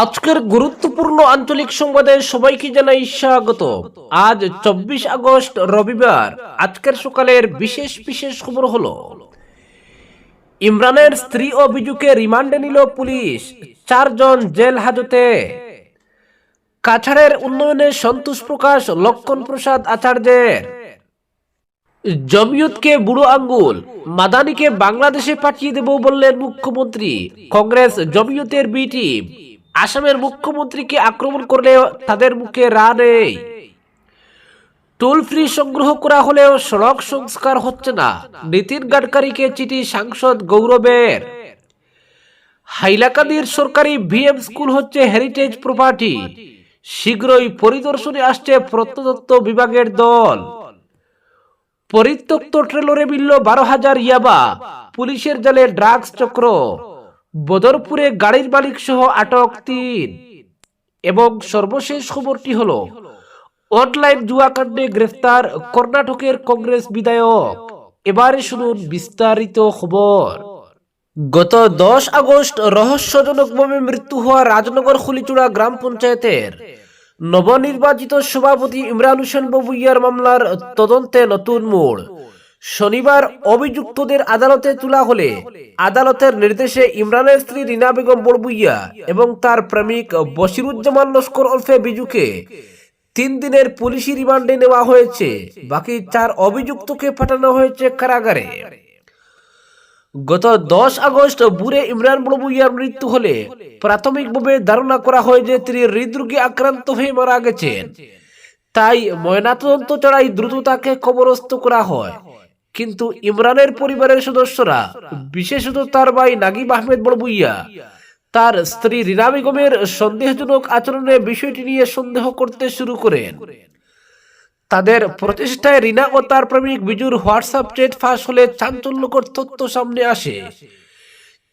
আজকের গুরুত্বপূর্ণ আঞ্চলিক সংবাদে সবাইকে জানাই স্বাগত। আজ চব্বিশ আগস্ট রবিবার, আজকের সকালের বিশেষ বিশেষ খবর হলো, ইমরানের স্ত্রী ও বিজুকে রিমান্ডে নিল পুলিশ, চারজন জেল হাজতে। কাছাড়ের উন্নয়নে সন্তোষ প্রকাশ, লক্ষণ প্রসাদ আচার্যের। জমিয়তকে বুড়ো আঙ্গুল, মাদানিকে বাংলাদেশে পাঠিয়ে দেব বললেন মুখ্যমন্ত্রী, কংগ্রেস জমিয়তের বি টিম। আসামের মুখ্যমন্ত্রীকে আক্রমণ করলে তাদের মুখে রা নেই। টোল ফ্রি সংগ্রহ করা হলেও সড়ক সংস্কার হচ্ছে না। নীতিন গাডকারিকে চিঠি সাংসদ গৌরবের। হাইলাকান্দির সরকারি ভিএম স্কুল হচ্ছে হেরিটেজ প্রপার্টি। শীঘ্রই পরিদর্শনে আসছে প্রত্নতত্ত্ব বিভাগের দল। পরিত্যক্ত ট্রেলরে মিলল বারো হাজার ইয়াবা, পুলিশের জালে ড্রাগস চক্র। বদরপুরে গাড়ির মালিক সহ আটক তিন। এবং সর্বশেষ খবরটি হলো, অনলাইন জুয়াকাণ্ডে গ্রেফতার কর্ণাটকের কংগ্রেস বিধায়ক। এবারে শুনুন বিস্তারিত খবর। গত দশ আগস্ট রহস্যজনকভাবে মৃত্যু হওয়া রাজনগর খুলিচুড়া গ্রাম পঞ্চায়েতের নবনির্বাচিত সভাপতি ইমরান হোসেন ববুইয়ার মামলার তদন্তে নতুন মোড়। শনিবার অভিযুক্তদের আদালতে তোলা হলে আদালতের নির্দেশে ইমরানের স্ত্রী রিনা বেগম বড়বুইয়া এবং তার প্রেমিক বশিরুজ্জামান লস্কর ওরফে বিজুকে তিন দিনের পুলিশি রিমান্ডে নেওয়া হয়েছে। বাকি চার অভিযুক্তকে পাঠানো হয়েছে কারাগারে। গত দশ আগস্ট বুড়ে ইমরান বড়বুইয়ার মৃত্যু হলে প্রাথমিকভাবে ধারণা করা হয় যে তিনি হৃদরোগে আক্রান্ত হয়ে মারা গেছেন। তাই ময়নাতদন্ত ছাড়াই দ্রুত তাকে কবরস্থ করা হয়। কিন্তু ইমরানের পরিবারের সদস্যরা, বিশেষত তার ভাই নাগিব আহমেদ বড়বুইয়া তার স্ত্রী রিনা বেগমের সন্দেহজনক আচরণে বিষয়টি নিয়ে সন্দেহ করতে শুরু করেন। তাদের প্রচেষ্টায় রিনা ও তার প্রেমিক বিজুর হোয়াটসঅ্যাপ চ্যাট ফাঁস হলে চাঞ্চল্যকর তথ্য সামনে আসে।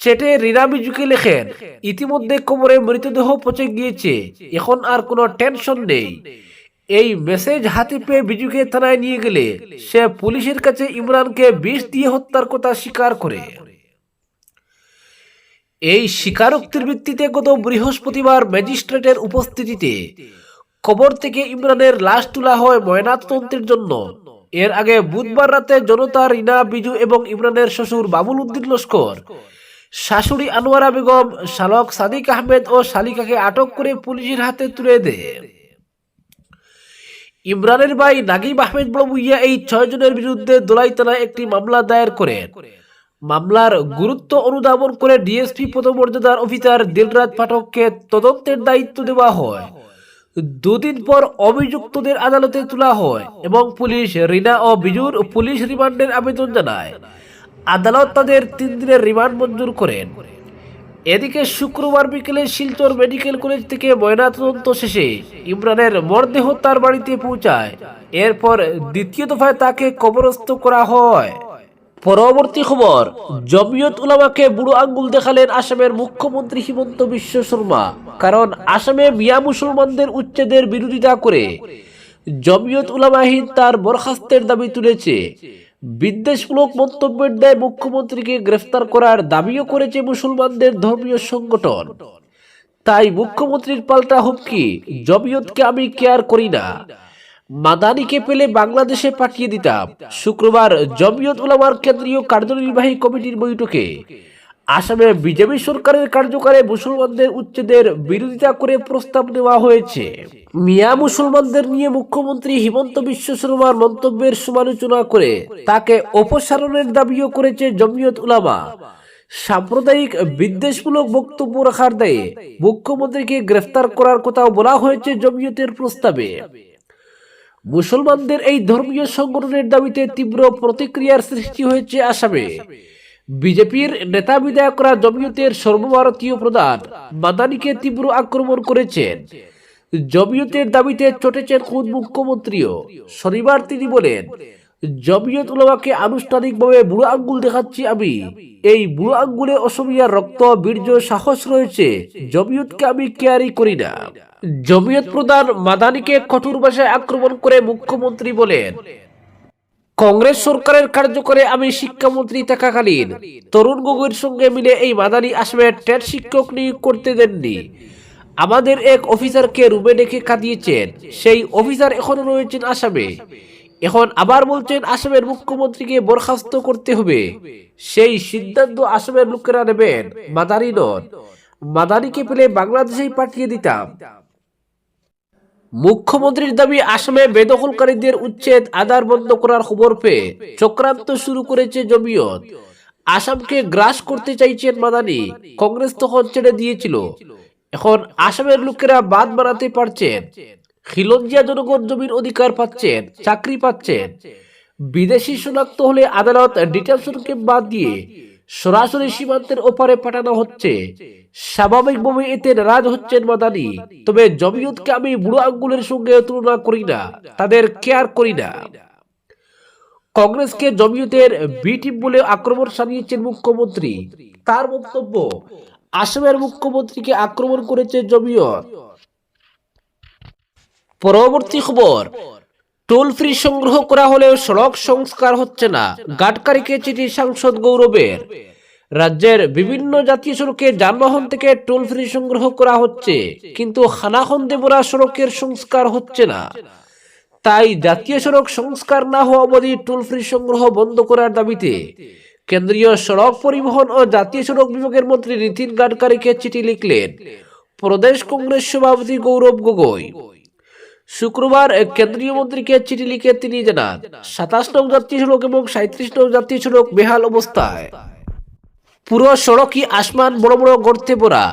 চ্যাটে রিনা বিজুকে লেখেন, ইতিমধ্যে কোমরে মৃতদেহ পচে গিয়েছে, এখন আর কোনো টেনশন নেই। এই মেসেজ হাতে পেয়ে বিজুকে থানায় নিয়ে গেলে সে পুলিশের কাছে ইমরানকে বিষ দিয়ে হত্যার কথা স্বীকার করে। এই স্বীকারোক্তির ভিত্তিতে গত বৃহস্পতিবার ম্যাজিস্ট্রেটের উপস্থিতিতে কবর থেকে ইমরানের লাশ তোলা হয় ময়নাতদন্তের জন্য। এর আগে বুধবার রাতে জনতা রিনা, বিজু এবং ইমরানের শ্বশুর বাবুল উদ্দিন লস্কর, শাশুড়ি আনোয়ারা বেগম, শালক সাদিক আহমেদ ও শালিকাকে আটক করে পুলিশের হাতে তুলে দেয়। ইমরানের ভাই নাগিব আহমেদ বড়বুইয়া এই ছয় জনের বিরুদ্ধে দোলাই থানায় একটি মামলা দায়ের করেন মামলার গুরুত্ব অনুধাবন করে ডিএসপি পদমর্যাদার অফিসার দিলরাজ পাঠককে তদন্তের দায়িত্ব দেওয়া হয়। দুদিন পর অভিযুক্তদের আদালতে তোলা হয় এবং পুলিশ রিনা ও বিজুর পুলিশ রিমান্ডের আবেদন জানায়। আদালত তাদের তিন দিনের রিমান্ড মঞ্জুর করেন। এদিকে শুক্রবার বিকেলে শিলচর মেডিকেল কলেজ থেকে ময়নাতদন্ত শেষে ইমরানের মরদেহ তার বাড়িতে পৌঁছায়। এরপর দ্বিতীয় দফায় তাকে কবরস্থ করা হয়। পরবর্তী খবর, জমিয়ত উলামাকে বুড়ো আঙ্গুল দেখালেন আসামের মুখ্যমন্ত্রী হিমন্ত বিশ্ব শর্মা। কারণ আসামে মিয়া মুসলমানদের উচ্ছেদের বিরোধিতা করে জমিয়ত উলামাহীন তার বরখাস্তের দাবি তুলেছে। বিদ্বেষমূলক মন্তব্যের দায় মুখ্যমন্ত্রীকে গ্রেফতার করার দাবিও করেছে মুসলমানদের ধর্মীয় সংগঠন। তাই মুখ্যমন্ত্রীর পাল্টা হুমকি, জমিয়তকে আমি কেয়ার করি না। মাদানিকে পেলে বাংলাদেশে পাঠিয়ে দিতাম। শুক্রবার জমিয়ত উলামার কেন্দ্রীয় কার্যনির্বাহী কমিটির বৈঠকে আসামে বিজেপি সরকারের কার্যকারে মুসলমানদের উচ্ছেদের বিরোধিতা করে প্রস্তাব নেওয়া হয়েছে। মিয়া মুসলমানদের নিয়ে মুখ্যমন্ত্রী হিমন্ত বিশ্ব শর্মার মন্তব্যের সমালোচনা করে তাকে অপসারণের দাবিও করেছে জমিয়ত উলামা। সাম্প্রদায়িক বিদ্বেষমূলক বক্তব্য রাখার দায়ে মুখ্যমন্ত্রীকে গ্রেফতার করার কথাও বলা হয়েছে জমিয়তের প্রস্তাবে। মুসলমানদের এই ধর্মীয় সংগঠনের দাবিতে তীব্র প্রতিক্রিয়ার সৃষ্টি হয়েছে আসামে। বিজেপির নেতা বিধায়করা জমিয়তের সর্বভারতীয় প্রধান মাদানিকে তীব্র আক্রমণ করেছেন। জমিয়তের দাবিতে চটেছেন খুদ মুখ্যমন্ত্রীও। শনিবার তিনি বলেন, জমিয়ত উলামাকে আনুষ্ঠানিকভাবে বুড়ো আঙ্গুল দেখাচ্ছি আমি। এই বুড়ো আঙ্গুলে অসমিয়ার রক্ত, বীর্য, সাহস রয়েছে। জমিয়তকে আমি কেয়ারি করি না। জমিয়ত প্রধান মাদানিকে কঠোর ভাষায় আক্রমণ করে মুখ্যমন্ত্রী বলেন কংগ্রেস সরকারের কার্যকরে আমি শিক্ষামন্ত্রী থাকাকালীন তরুণ গগৈর সঙ্গে মিলে এই মাদানী আসামের টেট শিক্ষক নিয়োগ করতে দেননি। আমাদের এক অফিসারকে রুমে ডেকে কাঁদিয়েছেন সেই অফিসার এখনও রয়েছেন আসামে। এখন আবার বলছেন আসামের মুখ্যমন্ত্রীকে বরখাস্ত করতে হবে। সেই সিদ্ধান্ত আসামের লোকেরা নেবেন। মাদারি নন। মাদারিকে পেলে বাংলাদেশেই পাঠিয়ে দিতাম। মুখ্যমন্ত্রীর দাবি, আসামে বেদখলকারীদের উচ্ছেদ আদার বন্ধ করার খবর পেয়ে চক্রান্ত শুরু করেছে জমিয়ত। আসামকে গ্রাস করতে চাইছেন মাদানি, কংগ্রেস তখন ছেড়ে দিয়েছিল। এখন আসামের লোকেরা বাদ বানাতে পারছেন, খিলঞ্জিয়া জনগণ জমির অধিকার পাচ্ছেন, চাকরি পাচ্ছেন। বিদেশি শনাক্ত হলে আদালত ডিটেনশন বাদ দিয়ে সরাসরি সীমান্তের ওপারে পাঠানো হচ্ছে। স্বাভাবিকভাবে এতে নারাজ হচ্ছেন মাদানি। তবে জমিয়তকে আমি বুড়ো আঙ্গুলের সঙ্গে তুলনা করি না, তাদের কেয়ার করি না। কংগ্রেসকে জমিয়তের বি টিম বলে আক্রমণ সানিয়েছেন মুখ্যমন্ত্রী। তার বক্তব্য আসামের মুখ্যমন্ত্রীকে আক্রমণ করেছে জমিয়ত। পরবর্তী খবর টোল ফ্রি সংগ্রহ করা হলেও সড়ক সংস্কার হচ্ছে না। গাটকারিকে চিঠি সাংসদ গৌরবের। রাজ্যের বিভিন্ন জাতীয় সড়কে যানবাহন থেকে টোল ফ্রি সংগ্রহ করা হচ্ছে, কিন্তু খানাখন্দে মোড়া সড়কের সংস্কার হচ্ছে না। তাই জাতীয় সড়ক সংস্কার না হওয়া অবধি টোল ফ্রি সংগ্রহ বন্ধ করার দাবিতে কেন্দ্রীয় সড়ক পরিবহন ও জাতীয় সড়ক বিভাগের মন্ত্রী নীতিন গাডকারিকে চিঠি লিখলেন। প্রদেশ কংগ্রেস সভাপতি গৌরব গগৈ। শুক্রবার কেন্দ্রীয় মন্ত্রীকে চিঠি লিখে তিনি জানান, সাতাশ নং জাতীয় সড়ক এবং সাঁত্রিশ নং জাতীয় সড়ক বেহাল অবস্থায়। পুরো সড়কই আসমান বড় বড় গর্তে পড়া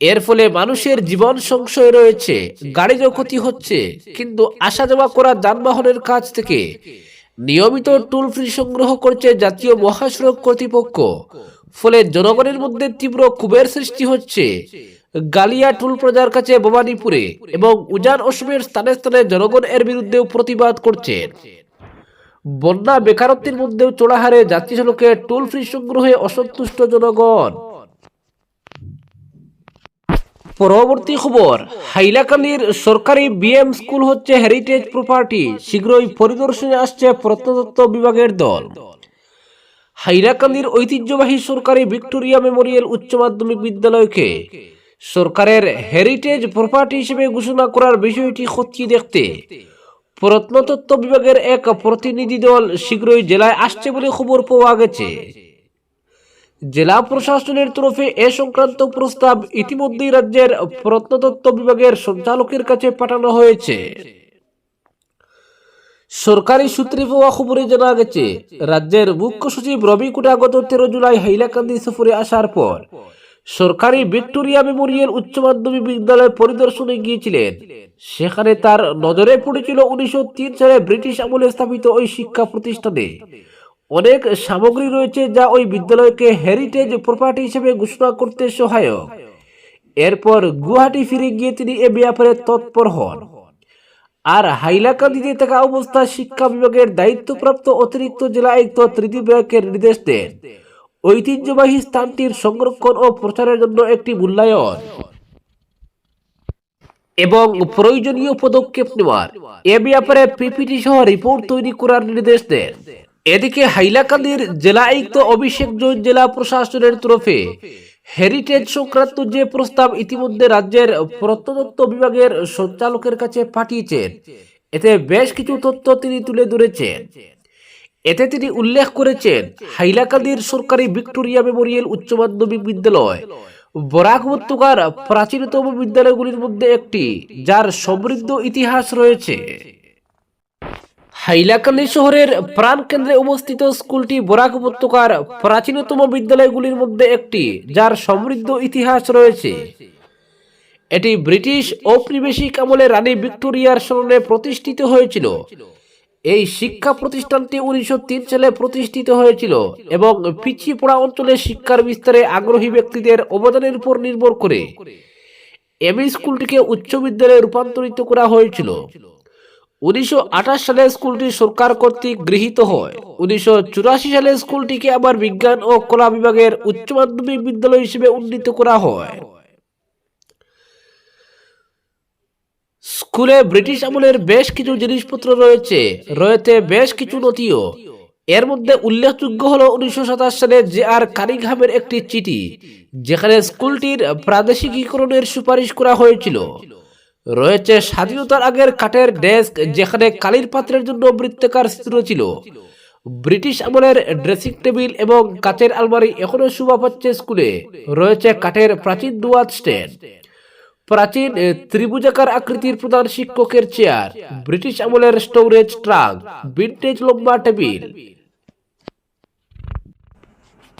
এর ফলে মানুষের জীবন সংশয় রয়েছে, গাড়িরও ক্ষতি হচ্ছে, কিন্তু আসা যাওয়া করা যানবাহনের কাছ থেকে নিয়মিত টুল ফ্রি সংগ্রহ করছে জাতীয় মহাসড়ক কর্তৃপক্ষ। ফলে জনগণের মধ্যে তীব্র ক্ষোভের সৃষ্টি হচ্ছে। গালিয়া টুল প্রজার কাছে ভবানীপুরে এবং উজান অসমের স্থানে স্থানে জনগণ এর বিরুদ্ধেও প্রতিবাদ করছেন বন্যা বেকারত্বের মধ্যেও চড়া হারে যাত্রী সড়কে টোল ফ্রি সংগ্রহে অসন্তুষ্ট জনগণ। পরবর্তী খবর, হাইলাকান্দির সরকারি বিএম স্কুল হচ্ছে হেরিটেজ প্রপার্টি শীঘ্রই পরিদর্শনে আসছে প্রত্নতত্ত্ব বিভাগের দল। হাইলাকান্দির ঐতিহ্যবাহী সরকারি ভিক্টোরিয়া মেমোরিয়াল উচ্চ মাধ্যমিক বিদ্যালয়কে সরকারের হেরিটেজ প্রপার্টি হিসেবে ঘোষণা করার বিষয়টি খতিয়ে দেখতে। প্রত্নতত্ত্ব বিভাগের এক প্রতিনিধি দল শীঘ্রই জেলায় আসছে বলে খবর পাওয়া গেছে। জেলা প্রশাসনের তরফে এ সংক্রান্ত প্রস্তাব ইতিমধ্যেই রাজ্যের প্রত্নতত্ত্ব বিভাগের সঞ্চালকের কাছে পাঠানো হয়েছে। সরকারি সূত্রে পাওয়া খবরে জানা গেছে, রাজ্যের মুখ্য সচিব রবি কুটা গত তেরো জুলাই হাইলাকান্দি সফরে আসার পর সরকারি ভিক্টোরিয়া মেমোরিয়াল উচ্চ মাধ্যমিক বিদ্যালয় পরিদর্শনে গিয়েছিলেন। সেখানে তার নজরে পড়েছিল উনিশশো তিন সালে ব্রিটিশ আমলে স্থাপিত ওই শিক্ষা প্রতিষ্ঠানে। অনেক সামগ্রী রয়েছে যা ওই বিদ্যালয়কে হেরিটেজ প্রপার্টি হিসেবে ঘোষণা করতে সহায়ক। এরপর গুয়াহাটি ফিরে গিয়ে তিনি এ ব্যাপারে তৎপর হন। আর হাইলাকান্দিতে থাকা অবস্থায় শিক্ষা বিভাগের দায়িত্বপ্রাপ্ত অতিরিক্ত জেলা আয়ুক্ত তৃতীয় বিভাগের নির্দেশ দেন। ঐতিহ্যবাহী স্থানটির সংরক্ষণ ও প্রচারের জন্য একটি মূল্যায়ন। এবং প্রয়োজনীয় পদক্ষেপ নেওয়ার। এ ব্যাপারে পিপিটি সহ রিপোর্ট তৈরি করার নির্দেশ দেন। এদিকে হাইলাকান্দির জেলা আয়ুক্ত অভিষেক জৈন জেলা প্রশাসনের তরফে হেরিটেজ সংক্রান্ত যে প্রস্তাব ইতিমধ্যে রাজ্যের প্রত্নতত্ত্ব বিভাগের সঞ্চালকের কাছে পাঠিয়েছেন, এতে বেশ কিছু তথ্য তিনি তুলে ধরেছেন। এতে তিনি উল্লেখ করেছেন, হাইলাকান্দির সরকারি ভিক্টোরিয়া মেমোরিয়াল উচ্চ মাধ্যমিক বিদ্যালয়, বরাক উপত্যকার প্রাচীনতম বিদ্যালয়গুলির মধ্যে একটি, যার সমৃদ্ধ ইতিহাস রয়েছে। হাইলাকান্দি শহরের প্রাণকেন্দ্রে অবস্থিত স্কুলটি বরাক উপত্যকার প্রাচীনতম বিদ্যালয়গুলির মধ্যে একটি, যার সমৃদ্ধ ইতিহাস রয়েছে। এটি ব্রিটিশ ঔপনিবেশিক আমলে রানী ভিক্টোরিয়ার স্মরণে প্রতিষ্ঠিত হয়েছিল। এই শিক্ষা প্রতিষ্ঠানটি উনিশশো তিন সালে প্রতিষ্ঠিত হয়েছিল এবং পিছিয়ে পড়া অঞ্চলে শিক্ষার বিস্তারে আগ্রহী ব্যক্তিদের অবদানের উপর নির্ভর করে। এমই স্কুলটিকে উচ্চ বিদ্যালয়ে রূপান্তরিত করা হয়েছিল। উনিশশো আঠাশ সালে স্কুলটি সরকার কর্তৃক গৃহীত হয়। উনিশশো চুরাশি সালে স্কুলটিকে আবার বিজ্ঞান ও কলা বিভাগের উচ্চ মাধ্যমিক বিদ্যালয় হিসেবে উন্নীত করা হয়। স্কুলে ব্রিটিশ আমলের বেশ কিছু জিনিসপত্র রয়েছে রয়েছে বেশ কিছু নথিও। এর মধ্যে উল্লেখযোগ্য হলো উনিশশো সাতাশ সালে জে আর কানিংহামের একটি চিঠি, যেখানে স্কুলটির প্রাদেশিকীকরণের সুপারিশ করা হয়েছিল। রয়েছে স্বাধীনতার আগের কাঠের ডেস্ক, যেখানে কালির পাত্রের জন্য বৃত্তাকার চিত্র ছিল। ব্রিটিশ আমলের ড্রেসিং টেবিল এবং কাচের আলমারি এখনও শোভা পাচ্ছে স্কুলে। রয়েছে কাঠের প্রাচীন দুয়াত স্ট্যান্ড। প্রাচীন ত্রিভুজাকার আকৃতির প্রধান শিক্ষকের চেয়ার ব্রিটিশ আমলের স্টোরেজ ট্রাঙ্ক ভিন্টেজ লম্বা টেবিল।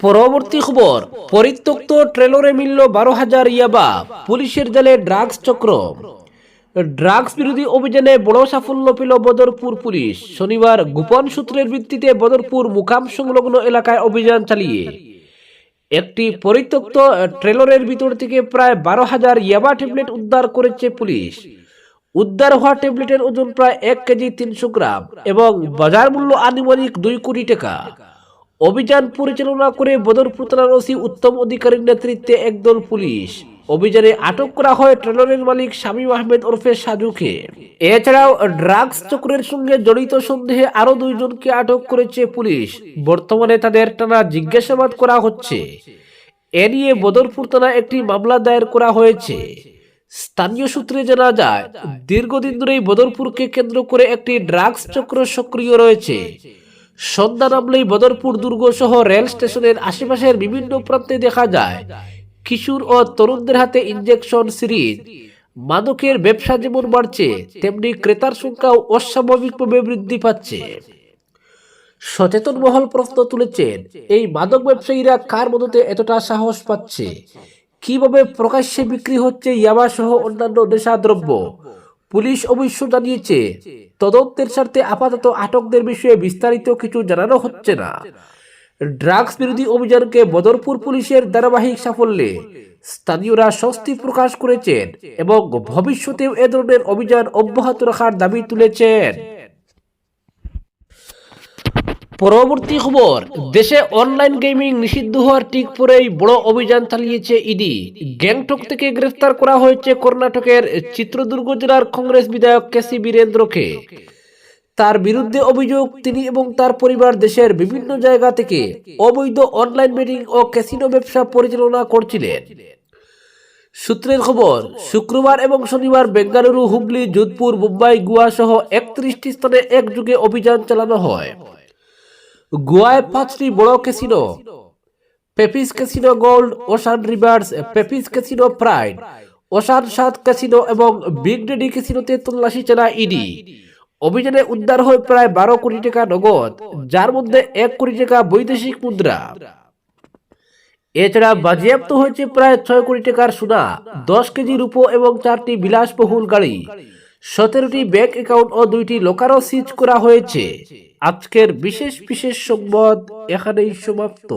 পরবর্তী খবর, পরিত্যক্ত ট্রেলরে মিলল বারো হাজার ইয়াবা, পুলিশের জালে ড্রাগস চক্র। ড্রাগস বিরোধী অভিযানে বড় সাফল্য পেল বদরপুর পুলিশ। শনিবার গোপন সূত্রের ভিত্তিতে বদরপুর মুকাম সংলগ্ন এলাকায় অভিযান চালিয়ে। একটি পরিত্যক্ত ট্রেলরের ভিতর থেকে প্রায় বারো হাজার ইয়াবা ট্যাবলেট উদ্ধার করেছে পুলিশ। উদ্ধার হওয়া ট্যাবলেটের ওজন প্রায় এক কেজি তিনশো গ্রাম এবং বাজার মূল্য আনুমানিক দুই কোটি টাকা। অভিযান পরিচালনা করে বদরপুর থানার ওসি উত্তম অধিকারীর নেতৃত্বে একদল পুলিশ। অভিযানে আটক করা হয় ট্রেলরের মালিক শামীম আহমেদ ওরফে সাজুকে। এছাড়াও ড্রাগস চক্রের সঙ্গে জড়িত সন্দেহে আরও দুইজনকে আটক করেছে পুলিশ। বর্তমানে তাদের টানা জিজ্ঞাসাবাদ করা হচ্ছে। এ নিয়ে বদরপুর থানা একটি মামলা দায়ের করা হয়েছে। স্থানীয় সূত্রে জানা যায়, দীর্ঘদিন ধরেই বদরপুরকে কেন্দ্র করে একটি ড্রাগস চক্র সক্রিয় রয়েছে। সন্ধ্যা নামলেই বদরপুর দুর্গ সহ রেল স্টেশনের আশেপাশের বিভিন্ন প্রান্তে দেখা যায়। কিশোর ও তরুণদের হাতে ইনজেকশন সিরিজ মাদকের ব্যবসা যেমন বাড়ছে, তেমনি ক্রেতার সংখ্যাও অস্বাভাবিকভাবে বৃদ্ধি পাচ্ছে। সচেতন মহল প্রশ্ন তুলেছেন, এই মাদক ব্যবসায়ীরা কার মদতে এতটা সাহস পাচ্ছে? কীভাবে প্রকাশ্যে বিক্রি হচ্ছে ইয়াবা সহ অন্যান্য নেশাদ্রব্য? পুলিশ অবশ্য জানিয়েছে, তদন্তের স্বার্থে আপাতত আটকদের বিষয়ে বিস্তারিত কিছু জানানো হচ্ছে না। ড্রাগস বিরোধী অভিযানকে বদরপুর পুলিশের ধারাবাহিক সাফল্যে স্থানীয়রা স্বস্তি প্রকাশ করেছেন এবং ভবিষ্যতেও এ ধরনের অভিযান অব্যাহত রাখার দাবি তুলেছেন। পরবর্তী খবর, দেশে অনলাইন গেমিং নিষিদ্ধ হওয়ার ঠিক পরেই বড় অভিযান চালিয়েছে ইডি। গ্যাংটক থেকে গ্রেফতার করা হয়েছে কর্ণাটকের চিত্রদুর্গ জেলার কংগ্রেস বিধায়ক কেসি বীরেন্দ্রকে। তার বিরুদ্ধে অভিযোগ, তিনি এবং তার পরিবার দেশের বিভিন্ন জায়গা থেকে অবৈধ অনলাইন বেটিং ও ক্যাসিনো ব্যবসা পরিচালনা করছিলেন। সূত্রের খবর, শুক্রবার এবং শনিবার বেঙ্গালুরু, হুগলি, যোধপুর মুম্বাই গোয়া সহ একত্রিশটি স্থানে একযোগে অভিযান চালানো হয়। গোয়ায় পাঁচটি বড় casino, পেপিস casino gold, ocean rivers, পেপিস casino pride, ocean সাত ক্যাসিনো এবং বিগ ডেডি ক্যাসিনোতে তল্লাশি চালায় ইডি। অভিযানে উদ্ধার হয় প্রায় বারো কোটি টাকা নগদ, যার মধ্যে এক কোটি টাকা বৈদেশিক মুদ্রা। এছাড়া বাজেয়াপ্ত হয়েছে প্রায় ছয় কোটি টাকার সোনা, দশ কেজি রূপো এবং চারটি বিলাসবহুল গাড়ি। সতেরোটি ব্যাংক অ্যাকাউন্ট ও দুইটি লোকারও সিজ করা হয়েছে। আজকের বিশেষ বিশেষ সংবাদ এখানেই সমাপ্ত।